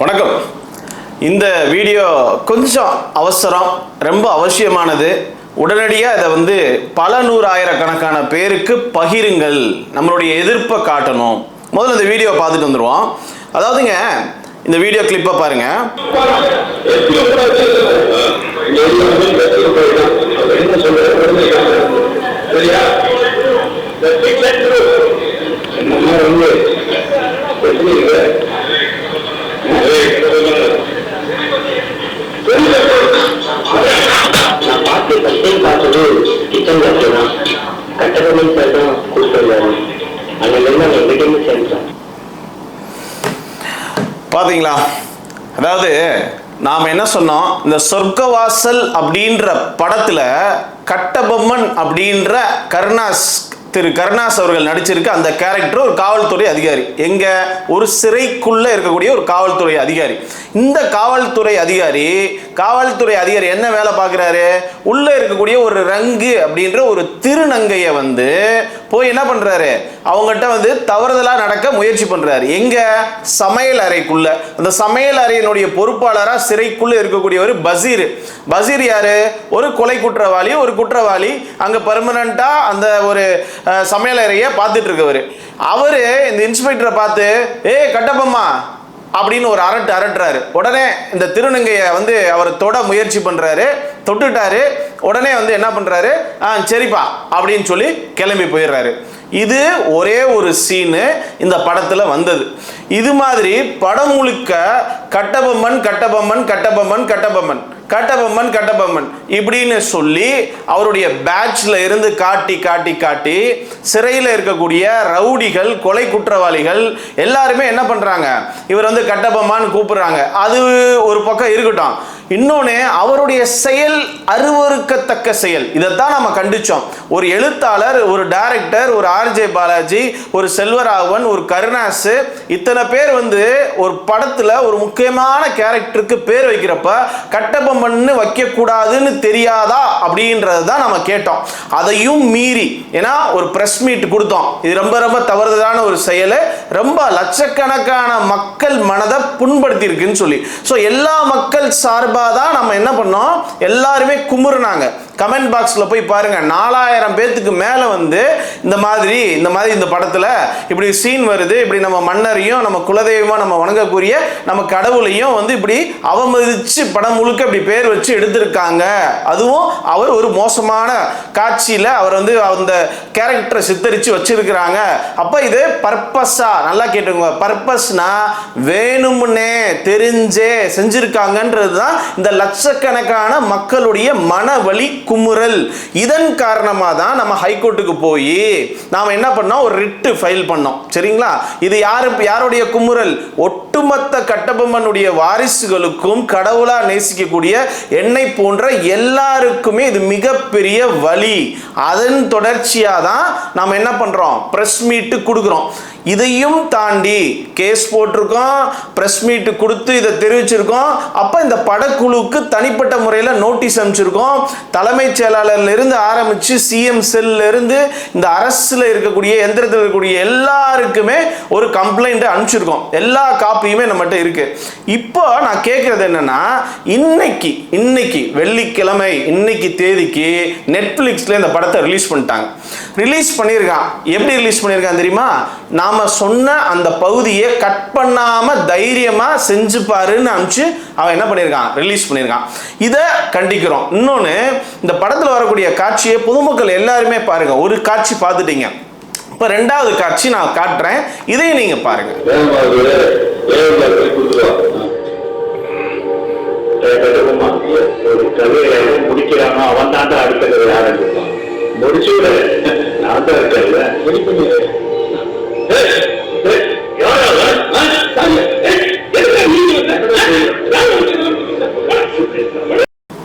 வணக்கம். இந்த வீடியோ கொஞ்சம் அவசரம் ரொம்ப அவசியமானது. உடனடியாக இதை வந்து பல நூறாயிரக்கணக்கான பேருக்கு பகிருங்கள். நம்மளுடைய எதிர்ப்பை காட்டணும். முதல்ல இந்த வீடியோ பார்த்துட்டு வந்துடுவோம் அதாவதுங்க இந்த வீடியோ கிளிப்பை பாருங்க. சரியா அதாவது நாம் என்ன சொன்னோம்? இந்த சொர்க்கவாசல் அப்படின்ற படத்தில் கட்டபொம்மன் அப்படின்ற கருணாஸ் திரு கருணாஸ் அவர்கள் நடிச்சிருக்க அந்த கேரக்டர் ஒரு காவல்துறை அதிகாரி. எங்க ஒரு சிறைக்குள்ள இருக்கக்கூடிய ஒரு காவல்துறை அதிகாரி. இந்த காவல்துறை அதிகாரி காவல்துறை அதிகாரி என்ன வேலை பார்க்குறாரு? உள்ள இருக்கக்கூடிய ஒரு ரங்கு அப்படின்ற ஒரு திருநங்கையை வந்து போய் என்ன பண்றாரு? அவங்ககிட்ட வந்து தவறுதலாக நடக்க முயற்சி பண்றாரு. எங்க? சமையல் அறைக்குள்ள. அந்த சமையல் அறையினுடைய பொறுப்பாளரா சிறைக்குள்ள இருக்கக்கூடியவர் பசீர். பசீர் யாரு? ஒரு கொலை குற்றவாளி ஒரு குற்றவாளி. அங்க பெர்மனண்டா அந்த ஒரு சமையலறையை பார்த்துட்டு இருக்கவர் அவர் இந்த இன்ஸ்பெக்டரை பார்த்து ஏய் கட்டப்பம்மா அப்படின்னு ஒரு அரட்டு அரட்டுறாரு. உடனே இந்த திருநங்கையை வந்து அவர் தொட முயற்சி பண்ணுறாரு தொட்டுட்டாரு. உடனே வந்து என்ன பண்ணுறாரு ஆ சரிப்பா அப்படின்னு சொல்லி கிளம்பி போயிடுறாரு. இது ஒரே ஒரு சீனு இந்த படத்தில் வந்தது. இது மாதிரி படம் முழுக்க கட்டபொம்மன் கட்டபொம்மன் கட்டபொம்மன் கட்டபொம்மன். கட்டபொம்மன் கட்டபொம்மன். இப்படின்னு சொல்லி அவருடைய பேட்ச்ல இருந்து காட்டி காட்டி காட்டி சிறையில் இருக்கக்கூடிய ரவுடிகள் கொலை குற்றவாளிகள் எல்லாருமே என்ன பண்றாங்க? இவர் வந்து கட்டபொம்மான்னு கூப்பிடுறாங்க. அது ஒரு பக்கம் இருக்கட்டும். இன்னொன்று அவருடைய செயல் அருவருக்கத்தக்க செயல். இதைத்தான் நம்ம கண்டிச்சோம். ஒரு எழுத்தாளர் ஒரு டைரக்டர் ஒரு ஆர்ஜே பாலாஜி ஒரு செல்வராகவன் ஒரு கருணாசு இத்தனை பேர் வந்து ஒரு படத்தில் ஒரு முக்கியமான கேரக்டருக்கு பேர் வைக்கிறப்ப கட்டபொம்மன்னு வைக்கக்கூடாதுன்னு தெரியாதா அப்படின்றது தான் நம்ம கேட்டோம். அதையும் மீறி ஏன்னா ஒரு ப்ரெஸ் மீட் கொடுத்தோம். இது ரொம்ப ரொம்ப தவறுதலான ஒரு செயல். ரொம்ப லட்சக்கணக்கான மக்கள் மனதை புண்படுத்தியிருக்குன்னு சொல்லி. ஸோ எல்லா மக்கள் சார்பாக தான் நம்ம என்ன பண்ணோம்? எல்லாருமே குமுறுனாங்க. கமெண்ட் பாக்ஸில் போய் பாருங்கள் நாலாயிரம் பேர்த்துக்கு மேலே வந்து இந்த மாதிரி இந்த மாதிரி இந்த படத்தில் இப்படி சீன் வருது. இப்படி நம்ம மன்னரையும் நம்ம குலதெய்வமாக நம்ம வணங்கக்கூடிய நம்ம கடவுளையும் வந்து இப்படி அவமதிச்சு படம் முழுக்க இப்படி பேர் வச்சு எடுத்திருக்காங்க. அதுவும் அவர் ஒரு மோசமான காட்சியில் அவர் வந்து அந்த கேரக்டரை சித்தரித்து வச்சிருக்கிறாங்க. அப்போ இது பர்பஸா நல்லா கேட்டுக்கோங்க. பர்பஸ்னா வேணும்னே தெரிஞ்சே செஞ்சிருக்காங்கன்றது தான் இந்த லட்சக்கணக்கான மக்களுடைய மன வலி குமுறல். இதன் காரணமாக தான் நம்ம ஹைகோர்ட்டுக்கு போய் நாம் என்ன பண்ணோம்? ஒரு ரிட்டு ஃபைல் பண்ணோம். சரிங்களா? இது யார் யாருடைய குமுறல்? ஒட்டுமொத்த கட்டபொம்மனுடைய வாரிசுகளுக்கும் கடவுளாக நேசிக்கக்கூடிய என்னை போன்ற எல்லாருக்குமே இது மிகப்பெரிய வழி அதன் தொடர்ச்சியாக தான் நாம் என்ன பண்ணுறோம் ப்ரெஸ் மீட்டு கொடுக்குறோம். இதையும் தாண்டி கேஸ் போட்டிருக்கோம் ப்ரெஸ் மீட்டு கொடுத்து இதை தெரிவிச்சிருக்கோம். அப்போ இந்த படக்குழுவுக்கு தனிப்பட்ட முறையில் நோட்டீஸ் அனுப்பிச்சிருக்கோம். தலைமைச் செயலாளர்லேருந்து ஆரம்பித்து சிஎம் செல்லிருந்து இந்த அரசில் இருக்கக்கூடிய எந்திரத்தில் இருக்கக்கூடிய எல்லாருக்குமே ஒரு கம்ப்ளைண்ட் அனுப்பிச்சிருக்கோம். எல்லா காப்பியுமே நம்மகிட்ட இருக்குது இப்போ நான் கேட்குறது என்னென்னா இன்னைக்கு இன்னைக்கு வெள்ளிக்கிழமை இன்னைக்கு தேதிக்கு நெட்ஃப்ளிக்ஸில் இந்த படத்தை ரிலீஸ் பண்ணிட்டாங்க. ரிலீஸ் பண்ணியிருக்கான். எப்படி ரிலீஸ் பண்ணியிருக்கான் தெரியுமா? நாம சொன்ன அந்த பகுதியை கட் பண்ணாம தைரியமா செஞ்சு பாருன்னு அனுப்பிச்சு அவன் என்ன பண்ணியிருக்கான்? ரிலீஸ் பண்ணியிருக்கான். இதை கண்டிக்கிறோம். இன்னொன்று இந்த படத்தில் வரக்கூடிய காட்சியை பொதுமக்கள் எல்லாருமே பாருங்க. ஒரு காட்சி பார்த்துட்டீங்க. இப்போ ரெண்டாவது காட்சி நான் காட்டுறேன். இதையும் நீங்க பாருங்க. முடிக்கிறானோ அவன் அடுத்த முடிச்சு நான் தான் இருக்கேன்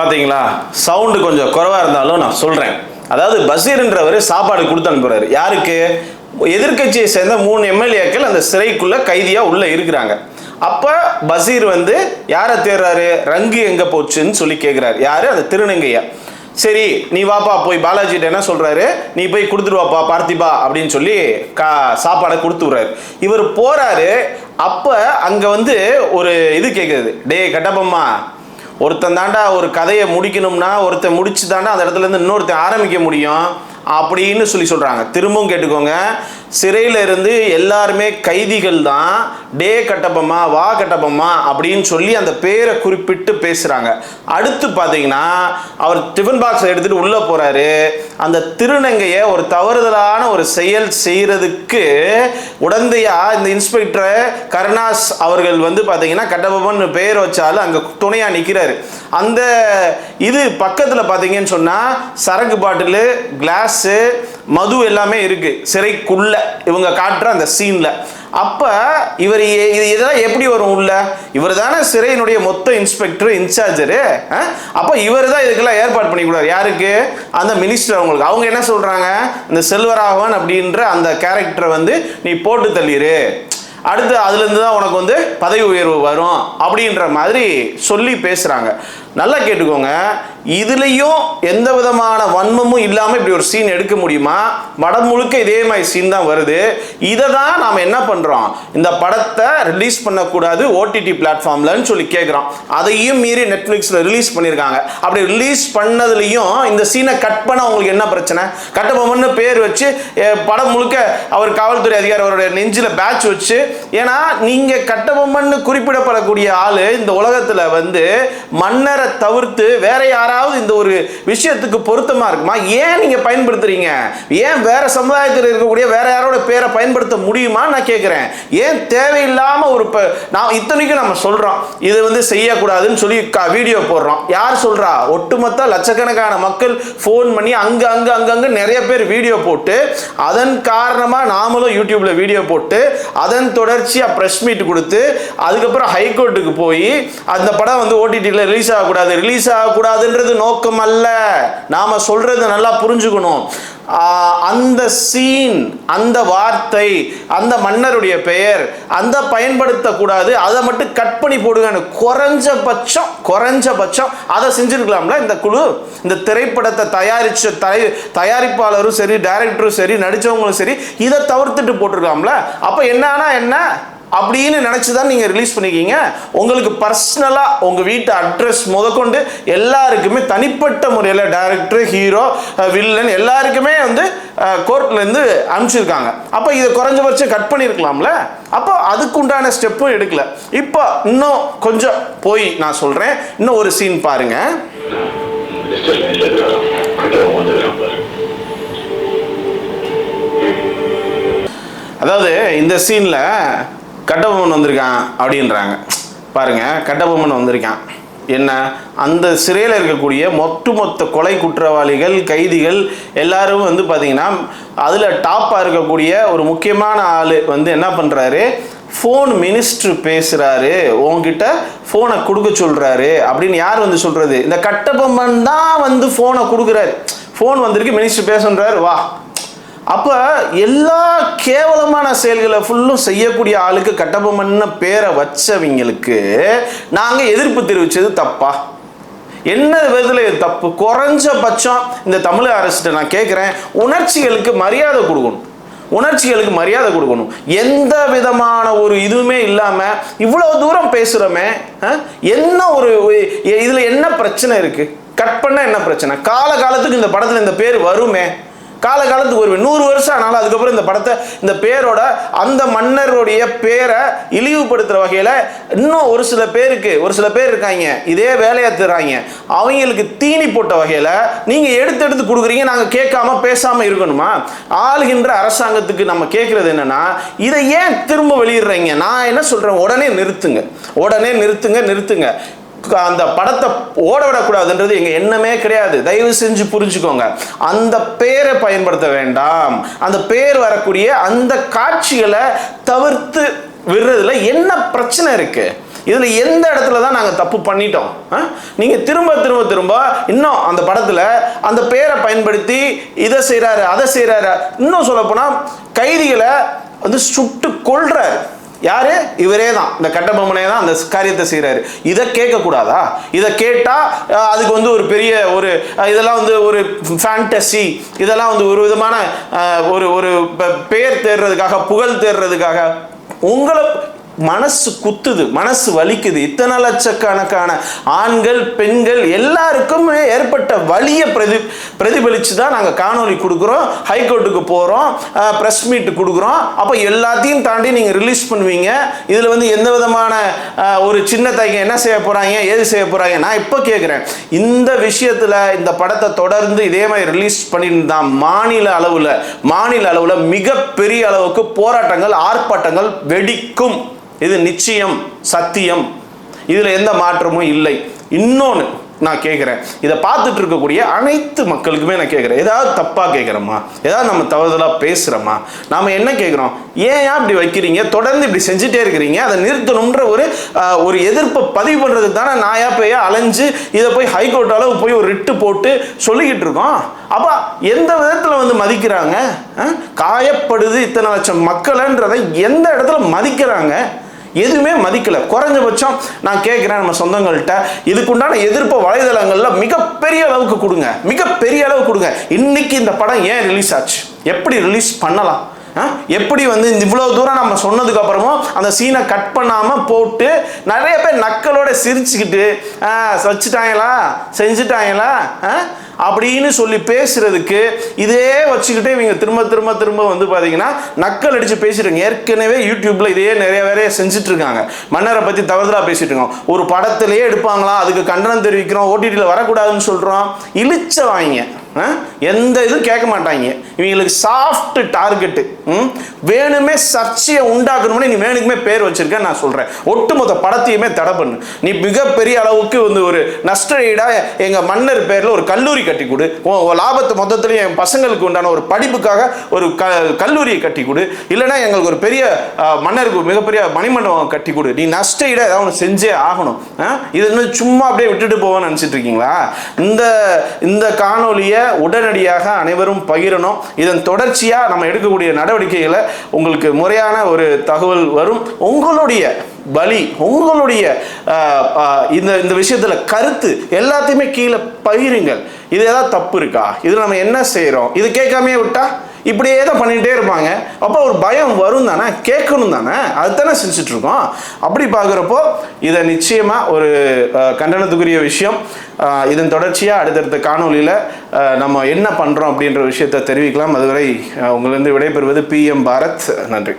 பார்த்தீங்களா சவுண்டு கொஞ்சம் குறைவாக இருந்தாலும் நான் சொல்கிறேன் அதாவது பசீர்ன்றவர் சாப்பாடு கொடுத்து அனுப்புறாரு. யாருக்கு? எதிர்க்கட்சியை சேர்ந்த மூணு எம்எல்ஏக்கள் அந்த சிறைக்குள்ளே கைதியாக உள்ளே இருக்கிறாங்க. அப்போ பசீர் வந்து யாரை தேடுறாரு? ரங்கு எங்கே போச்சுன்னு சொல்லி கேட்குறாரு யார்? அந்த திருநங்கையா. சரி நீ வாப்பா போய் பாலாஜிட்ட என்ன சொல்கிறாரு நீ போய் கொடுத்துட்டு வாப்பா பார்த்திபா அப்படின்னு சொல்லி கா சாப்பாடை கொடுத்து விட்றாரு. இவர் போகிறாரு அப்போ அங்கே வந்து ஒரு இது கேட்குறது டேய் கட்டப்பம்மா ஒருத்தன் தாண்டா ஒரு கதையை முடிக்கணும்னா ஒருத்தன் முடிச்சு தாண்டா அந்த இடத்துல இருந்து இன்னொருத்தன் ஆரம்பிக்க முடியும். அப்படின்னு சொல்லி சொல்கிறாங்க திரும்பவும் கேட்டுக்கோங்க. சிறையில் இருந்து எல்லாருமே கைதிகள் தான். டே கட்டப்பம்மா வா கட்டப்பம்மா அப்படின்னு சொல்லி அந்த பேரை குறிப்பிட்டு பேசுகிறாங்க அடுத்து பார்த்தீங்கன்னா அவர் டிஃபன் பாக்ஸை எடுத்துகிட்டு உள்ளே போகிறாரு அந்த திருநங்கையை ஒரு தவறுதலான ஒரு செயல் செய்கிறதுக்கு உடந்தையா இந்த இன்ஸ்பெக்டரை கருணாஸ் அவர்கள் வந்து பார்த்தீங்கன்னா கட்டபொம்மன் பெயர் வச்சாலும் அங்கே துணையாக நிற்கிறாரு அந்த இது பக்கத்தில் பார்த்தீங்கன்னு சொன்னால் சரக்கு பாட்டிலு கிளாஸ் மது எல்லாமே இருக்குது சிறைக்குள்ள. இவங்க காட்டுற அந்த சீனில் அப்போ இவர் இது இதெல்லாம் எப்படி வரும் உள்ள? இவர் தானே சிறையினுடைய மொத்த இன்ஸ்பெக்டர் இன்சார்ஜரு அப்போ இவர் தான் இதுக்கெல்லாம் ஏற்பாடு பண்ணிக்கூடாது யாருக்கு? அந்த மினிஸ்டர் அவங்களுக்கு. அவங்க என்ன சொல்கிறாங்க இந்த செல்வராகவன் அப்படின்ற அந்த கேரக்டரை வந்து நீ போட்டு தள்ளிடு அடுத்து அதுலேருந்து தான் உனக்கு வந்து பதவி உயர்வு வரும். அப்படின்ற மாதிரி சொல்லி பேசுகிறாங்க நல்லா கேட்டுக்கோங்க. இதுலேயும் எந்த விதமான வன்மமும் இல்லாமல் இப்படி ஒரு சீன் எடுக்க முடியுமா? படம் முழுக்க இதே மாதிரி சீன் தான் வருது. இதை தான் நாம் என்ன பண்ணுறோம் இந்த படத்தை ரிலீஸ் பண்ணக்கூடாது ஓடிடி பிளாட்ஃபார்ம்லன்னு சொல்லி கேட்குறோம் அதையும் மீறி நெட்ஃப்ளிக்ஸில் ரிலீஸ் பண்ணியிருக்காங்க அப்படி ரிலீஸ் பண்ணதுலேயும் இந்த சீனை கட் பண்ண அவங்களுக்கு என்ன பிரச்சனை? கட்டபொம்மன்னு பேர் வச்சு படம் முழுக்க அவர் காவல்துறை அதிகாரி அவருடைய நெஞ்சில் பேட்ச் வச்சு ஏன்னா நீங்கள் கட்டபொம்மன்னு குறிப்பிடப்படக்கூடிய ஆள் இந்த உலகத்தில் வந்து மன்னர் தவிர்த்து வேற யாராவது இந்த ஒரு விஷயத்துக்கு பொருத்தமா இருக்குமா? ஏன் நீங்க பயன்படுத்துறீங்க? ஏன் வேற சமுதாயத்தில் இருக்கக்கூடிய வேற யாரோட பேரை பயன்படுத்த முடியுமா நான் கேட்குறேன் ஏன் தேவையில்லாம ஒரு நான் இத்தனைக்கும் நம்ம சொல்றோம். இது வந்து செய்யக்கூடாதுன்னு சொல்லி வீடியோ போடுறோம். யார் சொல்றா? ஒட்டுமொத்த லட்சக்கணக்கான மக்கள் ஃபோன் பண்ணி அங்க அங்க அங்கங்க நிறைய பேர் வீடியோ போட்டு அதன் காரணமா நாமளும் யூடியூப்ல வீடியோ போட்டு அதன் தொடர்ச்சியா ப்ரெஸ் மீட் கொடுத்து அதுக்கப்புறம் ஹைகோர்ட்டுக்கு போய் அந்த படம் வந்து ஓடிடியில் ரிலீஸ் ஆகக்கூடாது ரிலீஸ் ஆகக்கூடாதுன்றது நோக்கம் அல்ல நாம சொல்கிறது நல்லா புரிஞ்சுக்கணும். அந்த சீன் அந்த வார்த்தை அந்த மன்னருடைய பெயர் அந்த பயன்படுத்தக்கூடாது. அதை மட்டும் கட் பண்ணி போடுங்கன்னு குறைஞ்சபட்சம் குறைஞ்சபட்சம் அதை செஞ்சுருக்கலாம்ல இந்த குழு? இந்த திரைப்படத்தை தயாரித்த தய தயாரிப்பாளரும் சரி டைரக்டரும் சரி நடித்தவங்களும் சரி இதை தவிர்த்துட்டு போட்டிருக்கலாம்ல? அப்போ என்னன்னா என்ன? அப்படின்னு நினச்சி தான் நீங்கள் ரிலீஸ் பண்ணிக்கிங்க உங்களுக்கு பர்சனலாக உங்கள் வீட்டு அட்ரஸ் முதற்கொண்டு எல்லாருக்குமே தனிப்பட்ட முறையில் டேரக்டர் ஹீரோ வில்லன் எல்லாருக்குமே வந்து கோர்ட்லேருந்து அனுப்பிச்சிருக்காங்க. அப்போ இதை குறைஞ்சபட்சம் கட் பண்ணியிருக்கலாம்ல அப்போ அதுக்குண்டான ஸ்டெப்பும் எடுக்கல. இப்போ இன்னும் கொஞ்சம் போய் நான் சொல்கிறேன் இன்னும் ஒரு சீன் பாருங்கள் அதாவது இந்த சீனில் கட்டபொம்மன் வந்திருக்கான் அப்படின்றாங்க. பாருங்க கட்டபொம்மன் வந்திருக்கான். என்ன? அந்த சிறையில் இருக்கக்கூடிய ஒட்டுமொத்த கொலை குற்றவாளிகள் கைதிகள் எல்லாரும் வந்து பார்த்தீங்கன்னா அதில் டாப்பாக இருக்கக்கூடிய ஒரு முக்கியமான ஆள் வந்து என்ன பண்ணுறாரு ஃபோன் மினிஸ்டர் பேசுகிறாரு உங்ககிட்ட ஃபோனை கொடுக்க சொல்கிறாரு அப்படின்னு யார் வந்து சொல்கிறது இந்த கட்டபொம்மன் தான் வந்து ஃபோனை கொடுக்குறாரு. ஃபோன் வந்திருக்கு மினிஸ்டர் பேசுன்றாரு வா. அப்போ எல்லா கேவலமான செயல்களை ஃபுல்லும் செய்யக்கூடிய ஆளுக்கு கட்டபொம்மன் பேரை வச்சவங்களுக்கு நாங்கள் எதிர்ப்பு தெரிவித்தது தப்பா? என்ன விதத்தில் தப்பு? குறைஞ்சபட்சம் இந்த தமிழக அரசிட்ட நான் கேட்குறேன் உணர்ச்சிகளுக்கு மரியாதை கொடுக்கணும். உணர்ச்சிகளுக்கு மரியாதை கொடுக்கணும். எந்த விதமான ஒரு இதுவுமே இல்லாமல் இவ்வளோ தூரம் பேசுகிறோமே என்ன ஒரு இதில் என்ன பிரச்சனை இருக்குது கட் பண்ண என்ன பிரச்சனை? கால காலத்துக்கு இந்த படத்தில் இந்த பேர் வருமே. காலகாலத்துக்கு ஒரு நூறு வருஷம் ஆனாலும் அதுக்கப்புறம் இந்த படத்தை இந்த பேரோட அந்த மன்னருடைய பேரை இழிவுபடுத்துகிற வகையில் இன்னும் ஒரு சில பேருக்கு ஒரு சில பேர் இருக்காங்க. இதே வேலையை தர்றாங்க. அவங்களுக்கு தீனி போட்ட வகையில் நீங்கள் எடுத்து எடுத்து கொடுக்குறீங்க நாங்கள் கேட்காம பேசாமல் இருக்கணுமா? ஆளுகின்ற அரசாங்கத்துக்கு நம்ம கேட்குறது என்னென்னா இதை ஏன் திரும்ப வெளியிடுறீங்க? நான் என்ன சொல்கிறேன் உடனே நிறுத்துங்க. உடனே நிறுத்துங்க நிறுத்துங்க. அந்த படத்தை ஓட விடக்கூடாதுன்றது எண்ணமே கிடையாது. தயவு செஞ்சு புரிஞ்சுக்கோங்க. அந்த பேரை பயன்படுத்த வேண்டாம். அந்த பேர் வரக்கூடிய அந்த காட்சிகளை தவிர்த்து விடுறதுல என்ன பிரச்சனை இருக்கு? இதில் எந்த இடத்துல தான் நாங்கள் தப்பு பண்ணிட்டோம்? ஆ? திரும்ப திரும்ப திரும்ப இன்னும் அந்த படத்தில் அந்த பேரை பயன்படுத்தி இதை செய்கிறாரு அதை செய்கிறாரு இன்னும் சொல்லப்போனால் கைதிகளை வந்து சுட்டு கொல்றாரு. யாரு? இவரே தான் இந்த கட்டபொம்மனே தான் அந்த காரியத்தை செய்கிறாரு இதை கேட்கக்கூடாதா? இதை கேட்டால் அதுக்கு வந்து ஒரு பெரிய ஒரு இதெல்லாம் வந்து ஒரு ஃபேண்டசி இதெல்லாம் வந்து ஒரு விதமான ஒரு ஒரு பெயர் தேடுறதுக்காக புகழ் தேடுறதுக்காக உங்களை மனசு குத்துது மனசு வலிக்குது. இத்தனை லட்சக்கணக்கான ஆண்கள் பெண்கள் எல்லாருக்குமே ஏற்பட்ட வலியை பிரதி பிரதிபலித்து தான் நாங்கள் காணொளி கொடுக்குறோம் ஹைகோர்ட்டுக்கு போகிறோம் ப்ரெஸ் மீட் கொடுக்குறோம். அப்போ எல்லாத்தையும் தாண்டி நீங்கள் ரிலீஸ் பண்ணுவீங்க. இதில் வந்து எந்த விதமான ஒரு சின்ன தைக்கம் என்ன செய்ய போகிறாங்க ஏது செய்ய போகிறாங்க நான் இப்போ கேட்குறேன் இந்த விஷயத்தில் இந்த படத்தை தொடர்ந்து இதே மாதிரி ரிலீஸ் பண்ணியிருந்தா மாநில அளவில் மாநில அளவில் மிகப்பெரிய அளவுக்கு போராட்டங்கள் ஆர்ப்பாட்டங்கள் வெடிக்கும். இது நிச்சயம் சத்தியம். இதில் எந்த மாற்றமும் இல்லை. இன்னொன்று நான் கேட்குறேன் இதை பார்த்துட்டு இருக்கக்கூடிய அனைத்து மக்களுக்குமே நான் கேட்குறேன் ஏதாவது தப்பாக கேட்குறோமா ஏதாவது நம்ம தவறுதலாக பேசுகிறோமா நாம் என்ன கேட்குறோம் ஏன் ஏன் இப்படி வைக்கிறீங்க? தொடர்ந்து இப்படி செஞ்சுட்டே இருக்கிறீங்க. அதை நிறுத்தணுன்ற ஒரு ஒரு எதிர்ப்பை பதிவு பண்ணுறதுக்கு தானே நாயா போய் அலைஞ்சு இதை போய் ஹைகோர்ட் அளவு போய் ஒரு ரிட்டு போட்டு சொல்லிக்கிட்டு இருக்கோம்? அப்போ எந்த விதத்தில் வந்து மதிக்கிறாங்க? காயப்படுது இத்தனை லட்சம் மக்கள்ன்றதை எந்த இடத்துல மதிக்கிறாங்க? எதுவுமே மதிக்கல. குறைஞ்சபட்சம் நான் கேட்குறேன் நம்ம சொந்தங்கள்கிட்ட இதுக்குண்டான எதிர்ப்பு வலைதளங்களில் மிகப்பெரிய அளவுக்கு கொடுங்க. மிகப்பெரிய அளவு கொடுங்க. இன்னைக்கு இந்த படம் ஏன் ரிலீஸ் ஆச்சு? எப்படி ரிலீஸ் பண்ணலாம்? ஆ? எப்படி வந்து இந்த இவ்வளோ தூரம் நம்ம சொன்னதுக்கு அப்புறமும் அந்த சீனை கட் பண்ணாமல் போட்டு நிறைய பேர் நக்களோட சிரிச்சுக்கிட்டு வச்சுட்டாங்களா செஞ்சுட்டாங்களா? ஆ? அப்படின்னு சொல்லி பேசுறதுக்கு இதே வச்சுக்கிட்டே இவங்க திரும்ப திரும்ப திரும்ப வந்து பார்த்தீங்கன்னா நக்கல் அடிச்சு பேசிட்டு ஏற்கனவே யூடியூப்ல இதே நிறைய வேலையை செஞ்சுட்டு இருக்காங்க. மன்னரை பத்தி தவறுதலா பேசிட்டு இருக்கோம். ஒரு படத்திலேயே எடுப்பாங்களா? அதுக்கு கண்டனம் தெரிவிக்கிறோம். ஓடிடியில் வரக்கூடாதுன்னு சொல்றோம். இழிச்ச வாங்க. எந்த இதுவும் கேட்க மாட்டாங்க. இவங்களுக்கு சாஃப்ட் டார்கெட்டு வேணுமே சர்ச்சையை உண்டாக்கணும்னு நீ வேணுக்குமே பேர் வச்சிருக்க நான் சொல்கிறேன் ஒட்டுமொத்த படத்தையுமே தடை பண்ணு. நீ மிகப்பெரிய அளவுக்கு வந்து ஒரு நஷ்ட எங்கள் மன்னர் பேரில் ஒரு கல்லூரி கட்டி கொடு. உன் லாபத்தை மொத்தத்துலேயும் என் பசங்களுக்கு உண்டான ஒரு படிப்புக்காக ஒரு க கல்லூரியை கட்டி கொடு. இல்லைன்னா எங்களுக்கு ஒரு பெரிய மன்னருக்கு மிகப்பெரிய மணிமண்டபம் கட்டி கொடு. நீ நஷ்டஈடாக ஏதாவது ஒன்று செஞ்சே ஆகணும். ஆ? இது இன்னும் சும்மா அப்படியே விட்டுட்டு போவேன்னு நினச்சிட்டு இருக்கீங்களா? இந்த இந்த காணொலியை உடனடியாக அனைவரும் பகிரணும். இதன் தொடர்ச்சியாக நம்ம எடுக்கக்கூடிய நடவடிக்கைகளை உங்களுக்கு முறையான ஒரு தகவல் வரும். உங்களுடைய பலி உங்களுடைய இந்த இந்த விஷயத்தில் கருத்து எல்லாத்தையுமே கீழே பகிருங்கள். இது ஏதாவது தப்பு இருக்கா? இது நம்ம என்ன செய்கிறோம் இது கேட்காமே விட்டா? இப்படியே தான் பண்ணிகிட்டே இருப்பாங்க. அப்போ ஒரு பயம் வரும் தானே? கேட்கணும் தானே? அதுதானே செஞ்சுட்டு இருக்கோம். அப்படி பார்க்குறப்போ இதை நிச்சயமாக ஒரு கண்டனத்துக்குரிய விஷயம். இதன் தொடர்ச்சியாக அடுத்தடுத்த காணொளியில் நம்ம என்ன பண்ணுறோம் அப்படின்ற விஷயத்தை தெரிவிக்கலாம். அதுவரை உங்களிருந்து விடைபெறுவது பிஎம் பாரத். நன்றி.